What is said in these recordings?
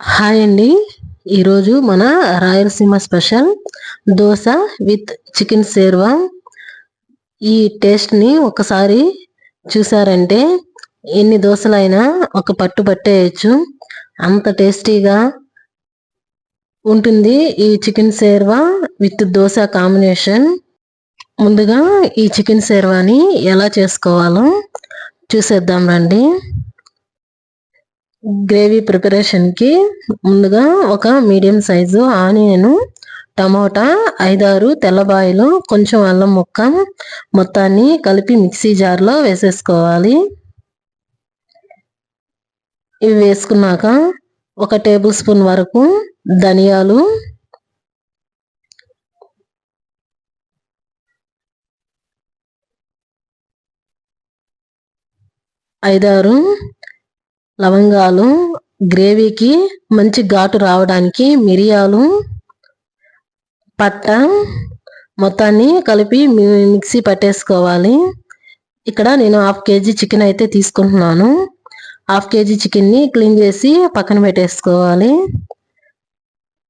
Hi అండి. ఈరోజు మన Rayalaseema special dosa with chicken సేర్వా ఈ టేస్ట్ని ఒకసారి చూసారంటే ఎన్ని దోశలైనా ఒక పట్టు పట్టేయచ్చు. అంత టేస్టీగా ఉంటుంది ఈ చికెన్ సేర్వా విత్ దోశ కాంబినేషన్. ముందుగా ఈ చికెన్ సేర్వాని ఎలా చేసుకోవాలో చూసేద్దాం రండి. గ్రేవీ ప్రిపరేషన్కి ముందుగా ఒక మీడియం సైజు ఆనియను టమోటా ఐదారు తెల్లబాయలు కొంచెం అల్లం ముక్క మొత్తాన్ని కలిపి మిక్సీ జార్లో వేసేసుకోవాలి. ఇవి వేసుకున్నాక ఒక టేబుల్ స్పూన్ వరకు ధనియాలు ఐదారు లవంగాలు గ్రేవీకి మంచి ఘాటు రావడానికి మిరియాలు పట్ట మొత్తాన్ని కలిపి మిక్సీ పట్టేసుకోవాలి. ఇక్కడ నేను హాఫ్ కేజీ చికెన్ అయితే తీసుకుంటున్నాను. హాఫ్ కేజీ చికెన్ని క్లీన్ చేసి పక్కన పెట్టేసుకోవాలి.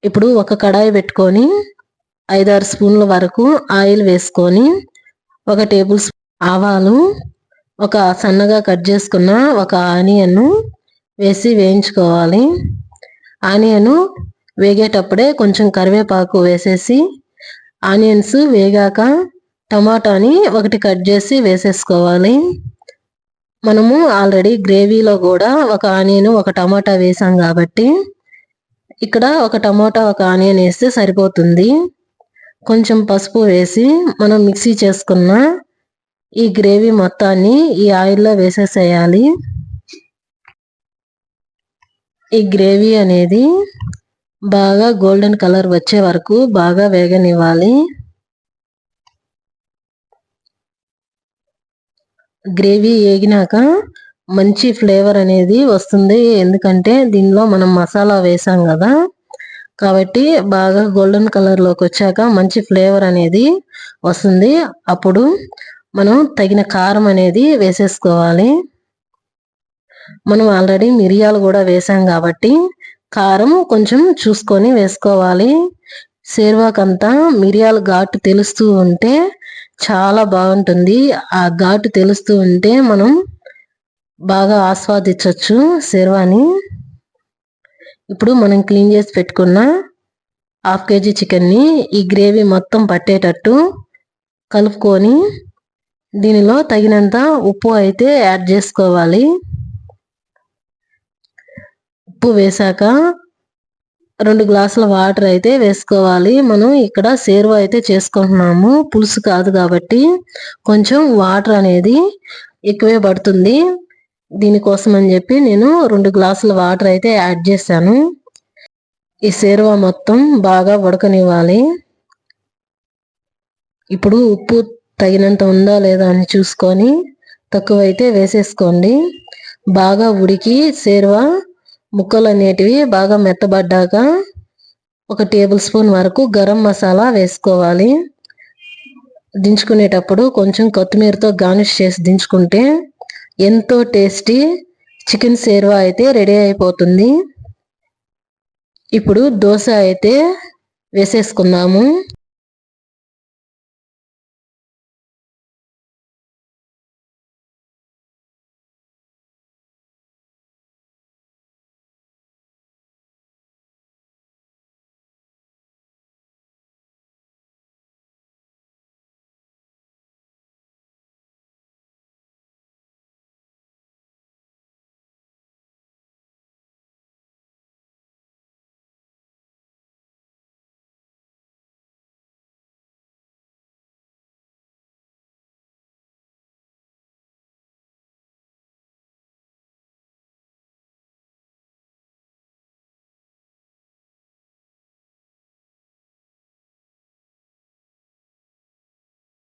ఇప్పుడు ఒక కడాయి పెట్టుకొని ఐదారు స్పూన్ల వరకు ఆయిల్ వేసుకొని ఒక టేబుల్ స్పూన్ ఆవాలు ఒక సన్నగా కట్ చేసుకున్న ఒక ఆనియన్ వేసి వేయించుకోవాలి. ఆనియన్ వేగేటప్పుడే కొంచెం కరివేపాకు వేసేసి ఆనియన్స్ వేగాక టమాటాని ఒకటి కట్ చేసి వేసేసుకోవాలి. మనము ఆల్రెడీ గ్రేవీలో కూడా ఒక ఆనియన్ ఒక టమాటా వేసాం కాబట్టి ఇక్కడ ఒక టమాటా ఒక ఆనియన్ వేస్తే సరిపోతుంది. కొంచెం పసుపు వేసి మనం మిక్సీ చేసుకున్న ఈ గ్రేవీ మొత్తాన్ని ఈ ఆయిల్లో వేసేసేయాలి. ఈ గ్రేవీ అనేది బాగా గోల్డెన్ కలర్ వచ్చే వరకు బాగా వేగనివ్వాలి. గ్రేవీ వేగినాక మంచి ఫ్లేవర్ అనేది వస్తుంది. ఎందుకంటే దీనిలో మనం మసాలా వేసాం కదా. కాబట్టి బాగా గోల్డెన్ కలర్లోకి వచ్చాక మంచి ఫ్లేవర్ అనేది వస్తుంది. అప్పుడు మనం తగిన కారం అనేది వేసేసుకోవాలి. మనం ఆల్రెడీ మిరియాలు కూడా వేసాం కాబట్టి కారం కొంచెం చూసుకొని వేసుకోవాలి. సేర్వాకంతా మిరియాలు ఘాటు తెలుస్తూ ఉంటే చాలా బాగుంటుంది. ఆ ఘాటు తెలుస్తూ ఉంటే మనం బాగా ఆస్వాదించవచ్చు సేర్వాని ఇప్పుడు మనం క్లీన్ చేసి పెట్టుకున్న హాఫ్ కేజీ చికెన్ని ఈ గ్రేవీ మొత్తం పట్టేటట్టు కలుపుకొని దీనిలో తగినంత ఉప్పు అయితే యాడ్ చేసుకోవాలి. ఉప్పు వేసాక రెండు గ్లాసుల వాటర్ అయితే వేసుకోవాలి. మనం ఇక్కడ సేరువ అయితే చేసుకుంటున్నాము. పులుసు కాదు కాబట్టి కొంచెం వాటర్ అనేది ఎక్కువే పడుతుంది. దీనికోసం అని చెప్పి నేను రెండు గ్లాసుల వాటర్ అయితే యాడ్ చేశాను. ఈ సేరువ మొత్తం బాగా ఉడకనివ్వాలి. ఇప్పుడు ఉప్పు తగినంత ఉందా లేదా అని చూసుకొని తక్కువైతే వేసేసుకోండి. బాగా ఉడికి సేరువా ముక్కలు అనేటివి బాగా మెత్తబడ్డాక ఒక టేబుల్ స్పూన్ వరకు గరం మసాలా వేసుకోవాలి. దించుకునేటప్పుడు కొంచెం కొత్తిమీరతో గార్నిష్ చేసి దించుకుంటే ఎంతో టేస్టీ చికెన్ సేర్వా అయితే రెడీ అయిపోతుంది. ఇప్పుడు దోశ అయితే వేసేసుకుందాము.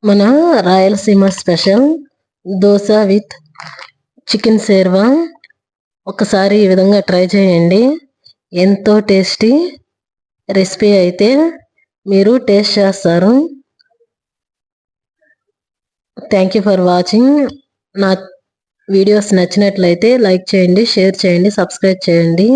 మన Rayalaseema special dosa with chicken సేర్వా ఒకసారి ఈ విధంగా ట్రై చేయండి. ఎంతో టేస్టీ రెసిపీ అయితే మీరు టేస్ట్ చేస్తారు. థ్యాంక్ యూ ఫర్ వాచింగ్ నా వీడియోస్ నచ్చినట్లయితే లైక్ చేయండి షేర్ చేయండి సబ్స్క్రైబ్ చేయండి.